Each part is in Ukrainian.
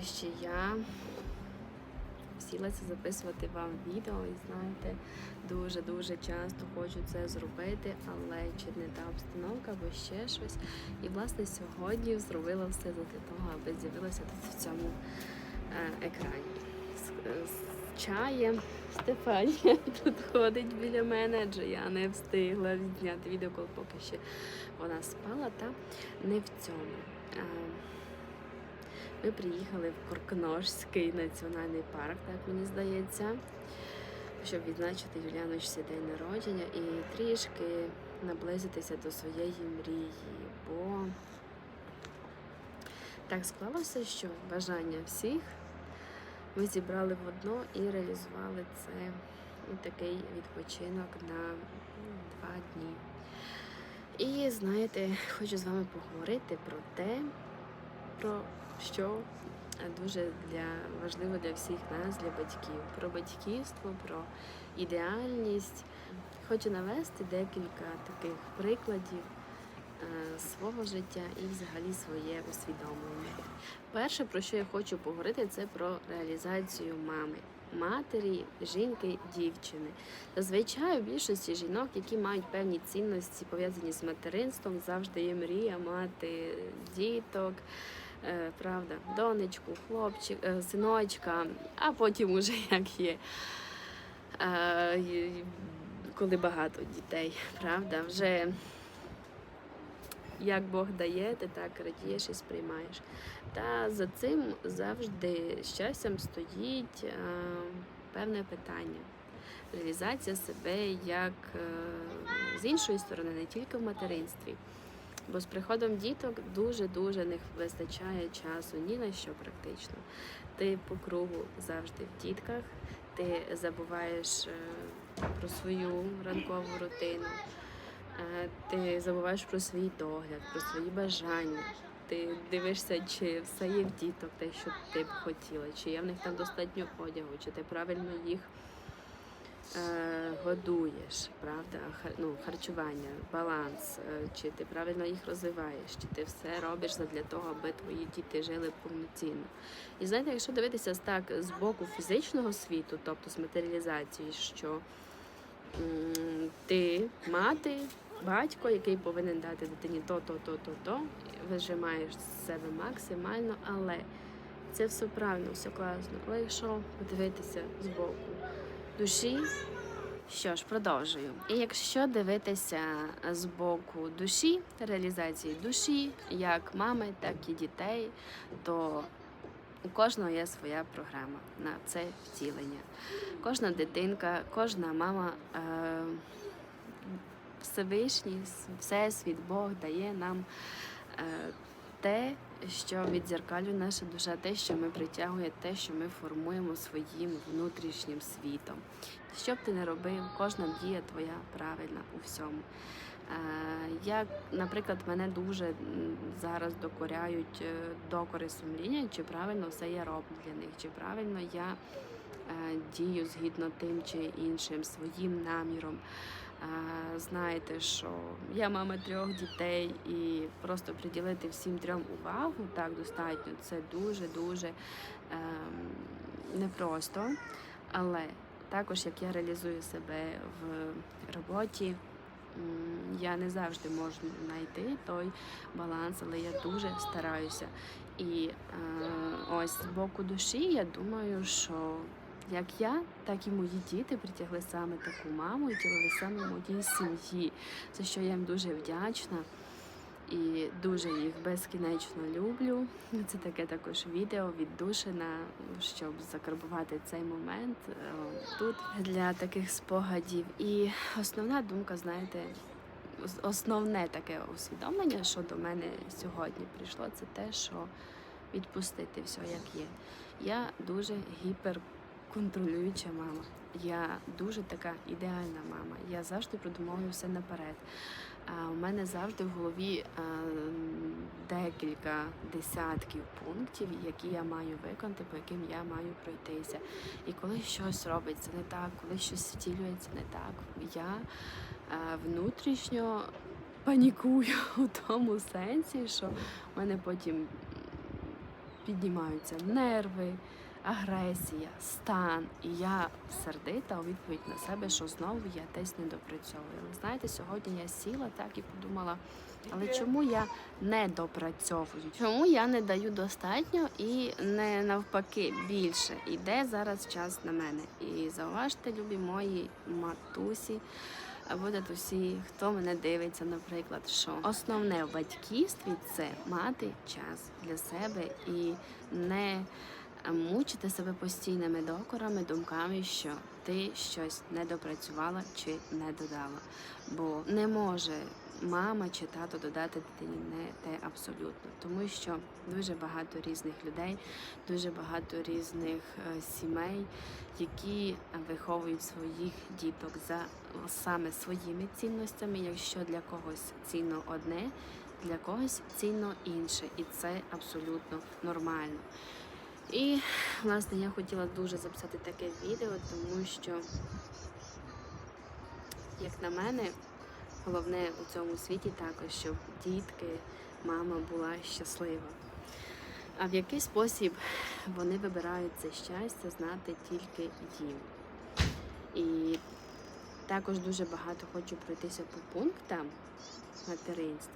нарешті я сілася записувати вам відео і знаєте, дуже-дуже часто хочу це зробити, але чи не та обстановка, або ще щось. І власне сьогодні зробила все для того, аби з'явилася тут в цьому е, екрані. З, е, чаєм. Стефанія тут ходить біля мене, адже я не встигла зняти відео, коли поки ще вона спала, та не в цьому. Ми приїхали в Коркножський національний парк, так мені здається, щоб відзначити Юліановичці день народження і трішки наблизитися до своєї мрії, бо так склалося, що бажання всіх ми зібрали в одно і реалізували це ну, такий відпочинок на два дні. І знаєте, хочу з вами поговорити про те, про що дуже для важливо для всіх нас, для батьків, про батьківство, про ідеальність. Хочу навести декілька таких прикладів е, свого життя і взагалі своє усвідомлення. Перше, про що я хочу поговорити, це про реалізацію мами. Матері, жінки, дівчини. Зазвичай у більшості жінок, які мають певні цінності, пов'язані з материнством, завжди є мрія мати діток, е, правда, донечку, хлопчик, е, синочка, а потім уже як є. Е, Коли багато дітей, правда, вже як Бог дає, ти так радієш і сприймаєш. Та за цим завжди часом стоїть е, певне питання. Реалізація себе як е, з іншої сторони, не тільки в материнстві. Бо з приходом діток дуже-дуже не вистачає часу ні на що практично. Ти по кругу завжди в дітках, ти забуваєш е, про свою ранкову рутину, е, ти забуваєш про свій догляд, про свої бажання. Ти дивишся, чи все є в діток, те, що ти б хотіла, чи є в них там достатньо одягу, чи ти правильно їх годуєш, правда, ну, харчування, баланс, е, чи ти правильно їх розвиваєш, чи ти все робиш для того, аби твої діти жили повноцінно. І знаєте, якщо дивитися так з боку фізичного світу, тобто з матеріалізації, що ти мати, батько, який повинен дати дитині то, то, то, то, то, вижимаєш з себе максимально, але це все правильно, все класно. Але якщо подивитися з боку душі. Що ж, продовжую. І якщо дивитися з боку душі, реалізації душі, як мами, так і дітей, то у кожного є своя програма на це втілення. Кожна дитинка, кожна мама, е, Всевишній, Всесвіт, Бог дає нам е, те, що відзеркалює наша душа, те, що ми притягує, те, що ми формуємо своїм внутрішнім світом. Що б ти не робив, кожна дія твоя правильна у всьому. Е, Як, наприклад, мене дуже зараз докоряють е, докори сумління, чи правильно все я роблю для них, чи правильно я е, дію згідно тим чи іншим своїм наміром. Знаєте, що я мама трьох дітей, і просто приділити всім трьом увагу так достатньо. Це дуже дуже ем, непросто. Але також як я реалізую себе в роботі, я не завжди можу знайти той баланс, але я дуже стараюся. І е, ось з боку душі я думаю, що як я, так і мої діти притягли саме таку маму і тілили саме моїй сім'ї, за що я їм дуже вдячна. І дуже їх безкінечно люблю. Це таке також відео віддушина, щоб закарбувати цей момент е, тут для таких спогадів. І основна думка, знаєте, основне таке усвідомлення, що до мене сьогодні прийшло, це те, що відпустити все як є. Я дуже гіперконтролююча мама. Я дуже така ідеальна мама. Я завжди продумовую все наперед. У мене завжди в голові декілька десятків пунктів, які я маю виконати, по яким я маю пройтися. І коли щось робиться не так, коли щось втілюється не так, я внутрішньо панікую у тому сенсі, що в мене потім піднімаються нерви, агресія, стан. І я сердита у відповідь на себе, що знову я десь не допрацьовую. Знаєте, сьогодні я сіла так і подумала, але чому я не допрацьовую? Чому я не даю достатньо і не навпаки більше? Іде зараз час на мене. І зауважте, любі мої матусі. Або дідусі, хто мене дивиться, наприклад, що основне в батьківстві це мати час для себе і не мучити себе постійними докорами, думками, що ти щось не допрацювала чи не додала. Бо не може мама чи тато додати дитині не те абсолютно, тому що дуже багато різних людей, дуже багато різних е, сімей, які виховують своїх діток за саме своїми цінностями. Якщо для когось цінно одне, для когось цінно інше, і це абсолютно нормально. І власне я хотіла дуже записати таке відео, тому що, як на мене, головне у цьому світі також, щоб дітки, мама була щаслива. А в який спосіб вони вибирають це щастя, знати тільки їм. І також дуже багато хочу пройтися по пунктам материнства.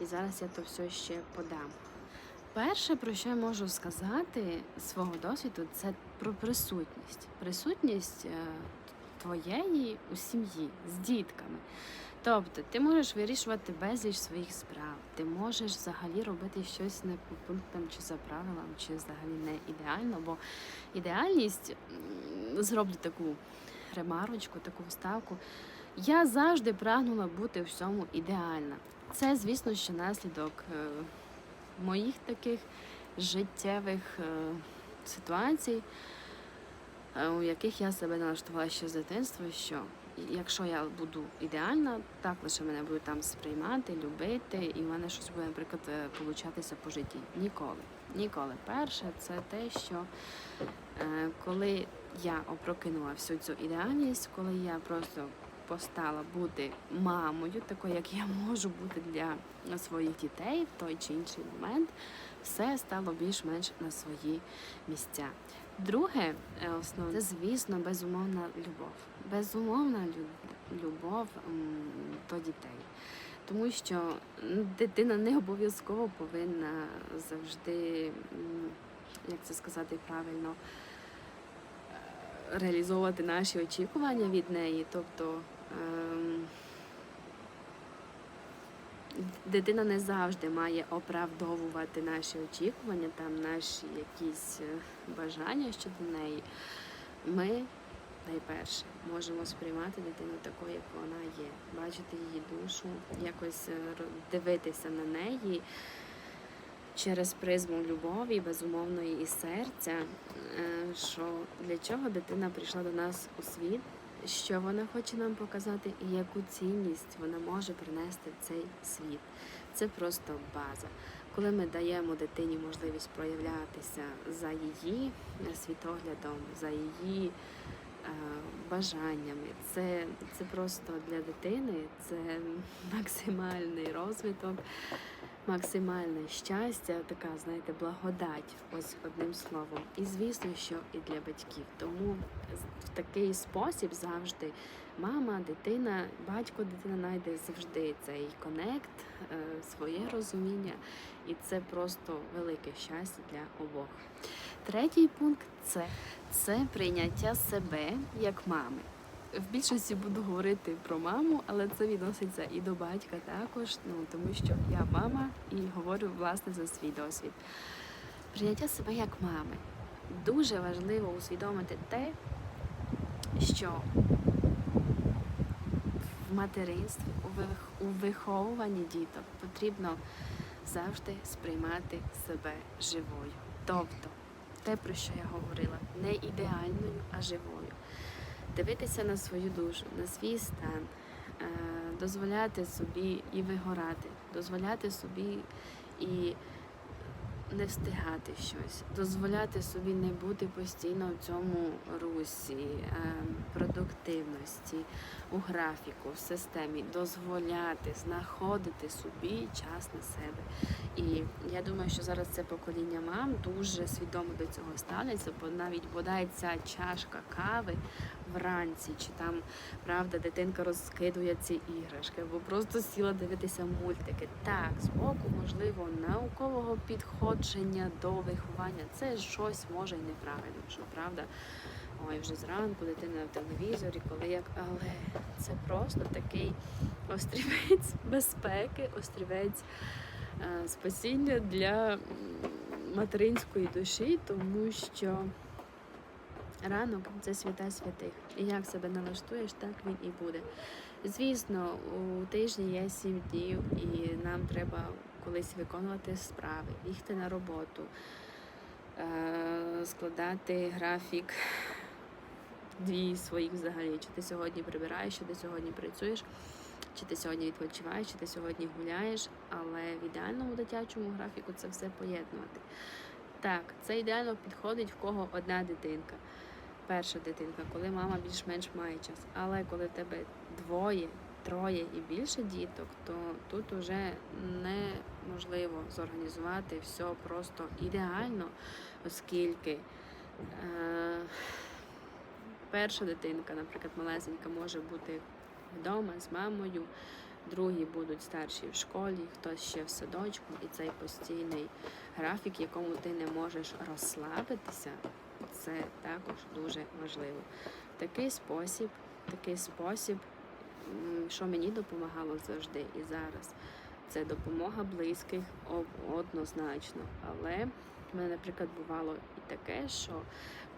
І зараз я то все ще подам. Перше, про що я можу сказати свого досвіду, це про присутність. Присутність е, твоєї у сім'ї з дітками. Тобто ти можеш вирішувати безліч своїх справ, ти можеш взагалі робити щось не по пунктам чи за правилам, чи взагалі не ідеально, бо ідеальність зроблю таку ремарочку, таку вставку. Я завжди прагнула бути всьому ідеальна. Це, звісно, що наслідок е, моїх таких життєвих е, ситуацій, е, у яких я себе налаштувала ще з дитинства, що якщо я буду ідеальна, так лише мене будуть там сприймати, любити, і в мене щось буде, наприклад, е, получатися по житті. Ніколи. Ніколи. Перше, це те, що коли я опрокинула всю цю ідеальність, коли я просто постала бути мамою, такою, як я можу бути для своїх дітей в той чи інший момент, все стало більш-менш на свої місця. Друге, е, основне, це, звісно, безумовна любов. Безумовна любов до дітей. Тому що дитина не обов'язково повинна завжди, як це сказати правильно, е, реалізовувати наші очікування від неї. Тобто дитина не завжди має оправдовувати наші очікування, там наші якісь е, бажання щодо неї. Ми найперше можемо сприймати дитину такою, як вона є, бачити її душу, якось е, дивитися на неї через призму любові, безумовної і серця, е, що для чого дитина прийшла до нас у світ, що вона хоче нам показати і яку цінність вона може принести в цей світ. Це просто база. Коли ми даємо дитині можливість проявлятися за її е, світоглядом, за її е, бажаннями, це, це просто для дитини це максимальний розвиток, максимальне щастя, така, знаєте, благодать, ось одним словом. І звісно, що і для батьків. Тому в такий спосіб завжди мама, дитина, батько, дитина знайде завжди цей конект, е, своє розуміння, і це просто велике щастя для обох. Третій пункт це, це прийняття себе як мами. В більшості буду говорити про маму, але це відноситься і до батька також, ну тому що я мама і говорю власне за свій досвід. Прийняття себе як мами. Дуже важливо усвідомити те, що в материнстві, у виховуванні діток потрібно завжди сприймати себе живою. Тобто, те, про що я говорила, не ідеальною, а живою. Дивитися на свою душу, на свій стан, е, дозволяти собі і вигорати, дозволяти собі і не встигати щось, дозволяти собі не бути постійно в цьому русі, е, продуктивності, у графіку, в системі, дозволяти знаходити собі час на себе. І я думаю, що зараз це покоління мам дуже свідомо до цього ставляться, бо навіть бодай ця чашка кави вранці, чи там правда дитинка розкидує ці іграшки, або просто сіла дивитися мультики. Так, з боку, можливо, наукового підходження до виховання це щось може й неправильно, що правда. Ой, вже зранку дитина в телевізорі, коли як, але це просто такий острівець безпеки, острівець е, спасіння для материнської душі, тому що ранок це свята святих. І як себе налаштуєш, так він і буде. Звісно, у тижні є сім днів, і нам треба колись виконувати справи, їхати на роботу, е, складати графік дві своїх взагалі. Чи ти сьогодні прибираєш, чи ти сьогодні працюєш, чи ти сьогодні відпочиваєш, чи ти сьогодні гуляєш, але в ідеальному дитячому графіку це все поєднувати. Так, це ідеально підходить в кого одна дитинка. Перша дитинка, коли мама більш-менш має час. Але коли в тебе двоє, троє і більше діток, то тут уже неможливо зорганізувати все просто ідеально, оскільки е, перша дитинка, наприклад, малесенька, може бути вдома з мамою, другі будуть старші в школі, хтось ще в садочку, і цей постійний графік, якому ти не можеш розслабитися, це також дуже важливо. Такий спосіб, такий спосіб, що мені допомагало завжди і зараз. Це допомога близьких однозначно. Але в мене, наприклад, бувало і таке, що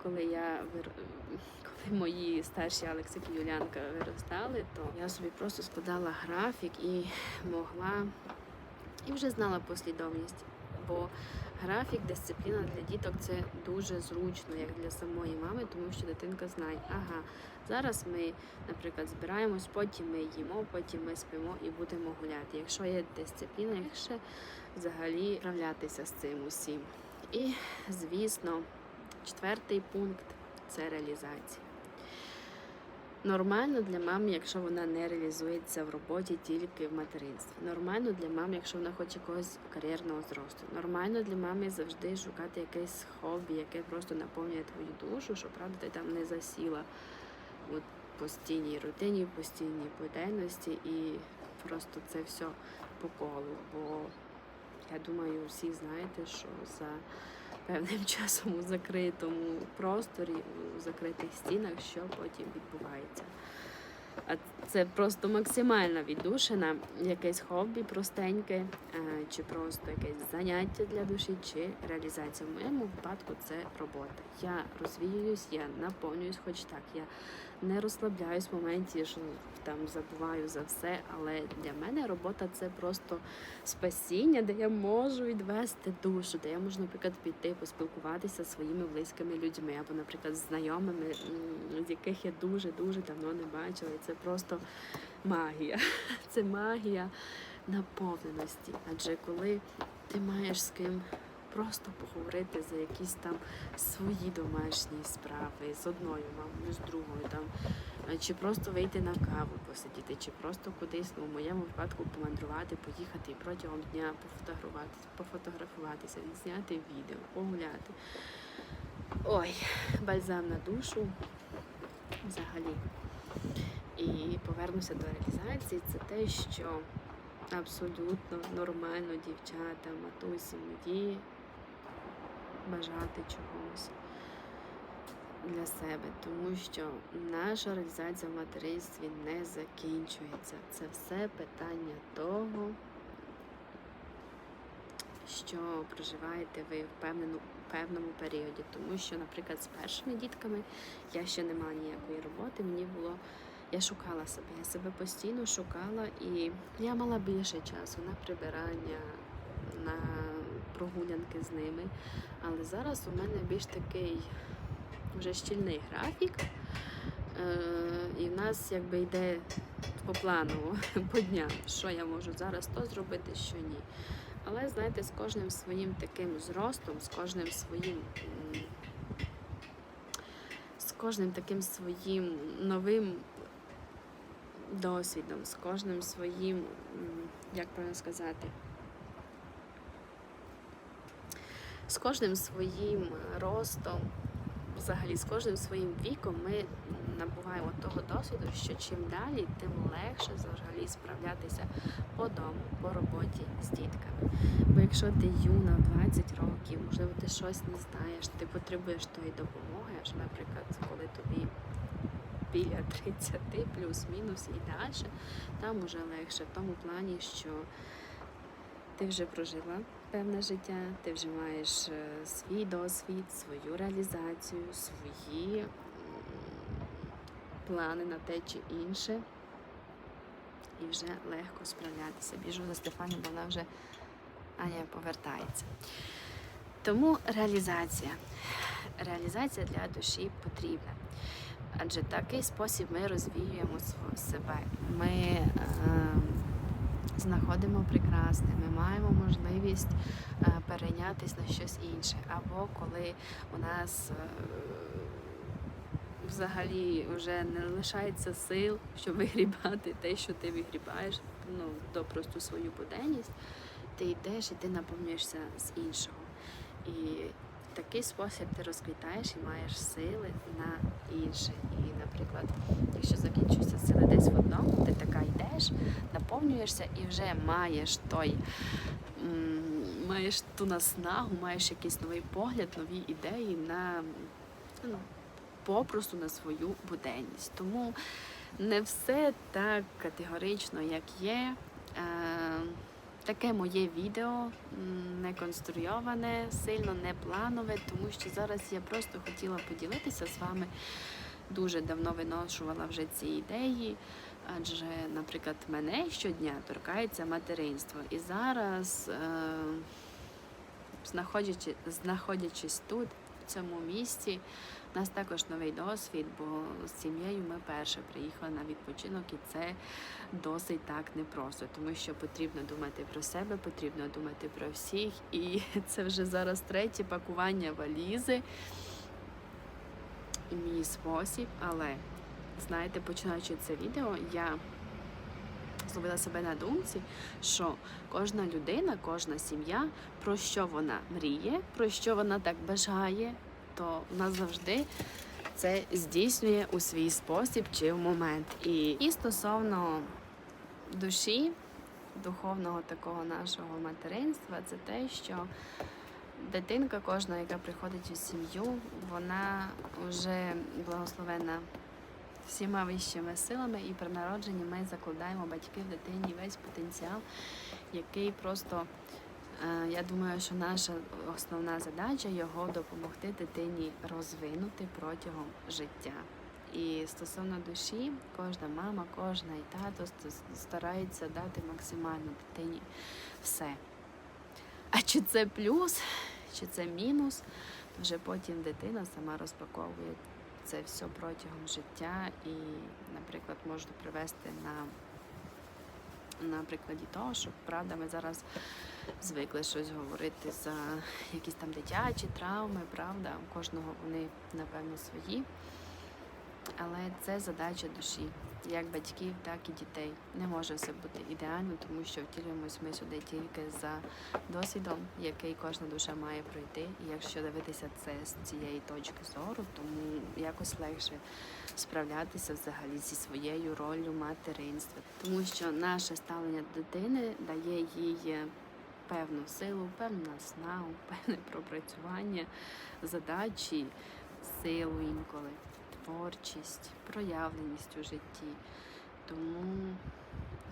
коли я коли мої старші Алексик і Юлянка виростали, то я собі просто складала графік і могла і вже знала послідовність. Бо графік, дисципліна для діток це дуже зручно, як для самої мами, тому що дитинка знає, ага, зараз ми, наприклад, збираємось, потім ми їмо, потім ми спимо і будемо гуляти. Якщо є дисципліна, як ще взагалі справлятися з цим усім. І, звісно, четвертий пункт це реалізація. Нормально для мами, якщо вона не реалізується в роботі тільки в материнстві. Нормально для мами, якщо вона хоче якогось кар'єрного зросту. Нормально для мами завжди шукати якесь хобі, яке просто наповнює твою душу, щоб правда ти там не засіла у постійній рутині, в постійній буденності і просто це все по колу. Бо я думаю, всі знаєте, що за певним часом у закритому просторі, у закритих стінах, що потім відбувається. А це просто максимальна віддушина, якесь хобі простеньке, е, чи просто якесь заняття для душі, чи реалізація. В моєму випадку це робота. Я розвіююсь, я наповнююсь, хоч так. Я не розслабляюсь в моменті, що там забуваю за все. Але для мене робота це просто спасіння, де я можу відвести душу, де я можу, наприклад, піти поспілкуватися зі своїми близькими людьми, або, наприклад, з знайомими, з яких я дуже дуже давно не бачила. І це просто магія. Це магія наповненості. Адже коли ти маєш з ким просто поговорити за якісь там свої домашні справи з одною мамою, з другою там. е, Чи просто вийти на каву посидіти, чи просто кудись, ну, в моєму випадку помандрувати, поїхати і протягом дня пофотографувати, пофотографуватися, відзняти відео, погуляти. Ой, бальзам на душу взагалі. І повернуся до реалізації. Це те, що абсолютно нормально дівчата, матусі, мої бажати чогось для себе, тому що наша реалізація в материнстві не закінчується. Це все питання того, що проживаєте ви в певному, певному періоді. Тому що, наприклад, з першими дітками я ще не мала ніякої роботи, мені було. Я шукала себе, я себе постійно шукала, і я мала більше часу на прибирання, прогулянки з ними. Але зараз у мене більш такий вже щільний графік. Е, і в нас якби йде по плану, по дням, що я можу зараз то зробити, що ні. Але знаєте, з кожним своїм таким зростом, з кожним своїм. З кожним таким своїм новим досвідом, з кожним своїм, як правильно сказати, з кожним своїм ростом, взагалі з кожним своїм віком ми набуваємо того досвіду, що чим далі, тим легше взагалі справлятися по дому, по роботі з дітками. Бо якщо ти юна, 20 років, можливо, ти щось не знаєш, ти потребуєш тої допомоги, аж, наприклад, коли тобі біля 30 плюс-мінус і далі, там уже легше в тому плані, що ти вже прожила певне життя, ти вже маєш е, свій досвід, свою реалізацію, свої плани на те чи інше. І вже легко справлятися. Біжу за Стефані, бо вона вже Аня повертається. Тому реалізація. Реалізація для душі потрібна. Адже такий спосіб ми розвіюємо себе. Ми е, знаходимо прекрасне, ми маємо можливість е, перейнятися на щось інше. Або коли у нас е, взагалі вже не лишається сил, щоб вигрібати те, що ти вигрібаєш, ну, до просто свою буденність, ти йдеш і ти наповнюєшся з іншого. І такий спосіб ти розквітаєш і маєш сили на інше. І, наприклад, якщо закінчуються сили десь в одному, ти така йдеш, наповнюєшся і вже маєш той. Маєш ту наснагу, маєш якийсь новий погляд, нові ідеї на ну, попросту на свою буденність. Тому не все так категорично, як є. Таке моє відео не конструйоване, сильно не планове, тому що зараз я просто хотіла поділитися з вами. Дуже давно виношувала вже ці ідеї, адже, наприклад, мене щодня торкається материнство. І зараз, е, знаходячи, знаходячись тут, в цьому місці, у нас також новий досвід, бо з сім'єю ми перше приїхали на відпочинок, і це досить так непросто, тому що потрібно думати про себе, потрібно думати про всіх. І це вже зараз третє пакування валізи. Мій спосіб, але знаєте, починаючи це відео, я зловила себе на думці, що кожна людина, кожна сім'я, про що вона мріє, про що вона так бажає, то вона завжди це здійснює у свій спосіб чи в момент. І, і стосовно душі, духовного такого нашого материнства, це те, що дитинка кожна, яка приходить у сім'ю, вона вже благословена всіма вищими силами, і при народженні ми закладаємо батьки в дитині весь потенціал, який просто. Е, Я думаю, що наша основна задача його допомогти дитині розвинути протягом життя. І стосовно душі, кожна мама, кожна і тато ст- старається дати максимально дитині все. А чи це плюс, чи це мінус, то вже потім дитина сама розпаковує це все протягом життя і, наприклад, можу привести на, на прикладі того, що правда ми зараз звикли щось говорити за якісь там дитячі травми, правда, у кожного вони напевно свої. Але це задача душі, як батьків, так і дітей. Не може все бути ідеально, тому що втілюємось ми сюди тільки за досвідом, який кожна душа має пройти. І якщо дивитися це з цієї точки зору, тому якось легше справлятися взагалі зі своєю роллю материнства, тому що наше ставлення до дитини дає їй певну силу, певну наснагу, певне пропрацювання задачі, силу інколи творчість, проявленість у житті. Тому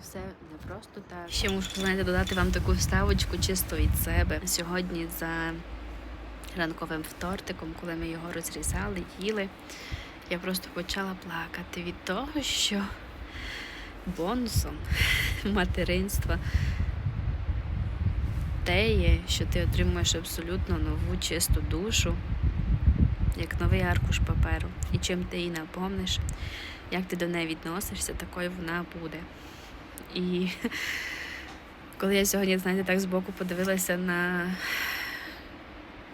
все не просто так. Ще можу знаєте, додати вам таку вставочку чисто від себе. Сьогодні за ранковим втортиком, коли ми його розрізали, їли, я просто почала плакати від того, що бонусом материнства те що ти отримуєш абсолютно нову чисту душу як новий аркуш паперу. І чим ти її наповниш, як ти до неї відносишся, такою вона буде. І Коли я сьогодні, знаєте, так збоку подивилася на,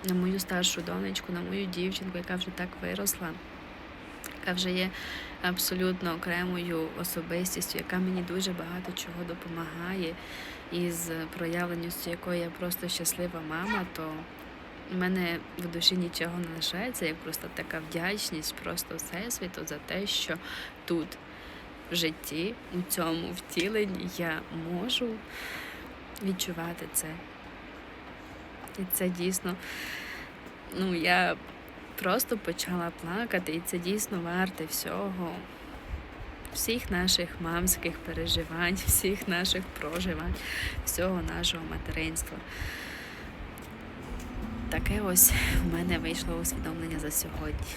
на мою старшу донечку, на мою дівчинку, яка вже так виросла, яка вже є абсолютно окремою особистістю, яка мені дуже багато чого допомагає, і з проявленістю якої я просто щаслива мама, то у мене в душі нічого не лишається, як просто така вдячність просто всесвіту за те, що тут в житті, у цьому втіленні я можу відчувати це. І це дійсно, ну, я просто почала плакати, і це дійсно варте всього, всіх наших мамських переживань, всіх наших проживань, всього нашого материнства. Таке ось в мене вийшло усвідомлення за сьогодні.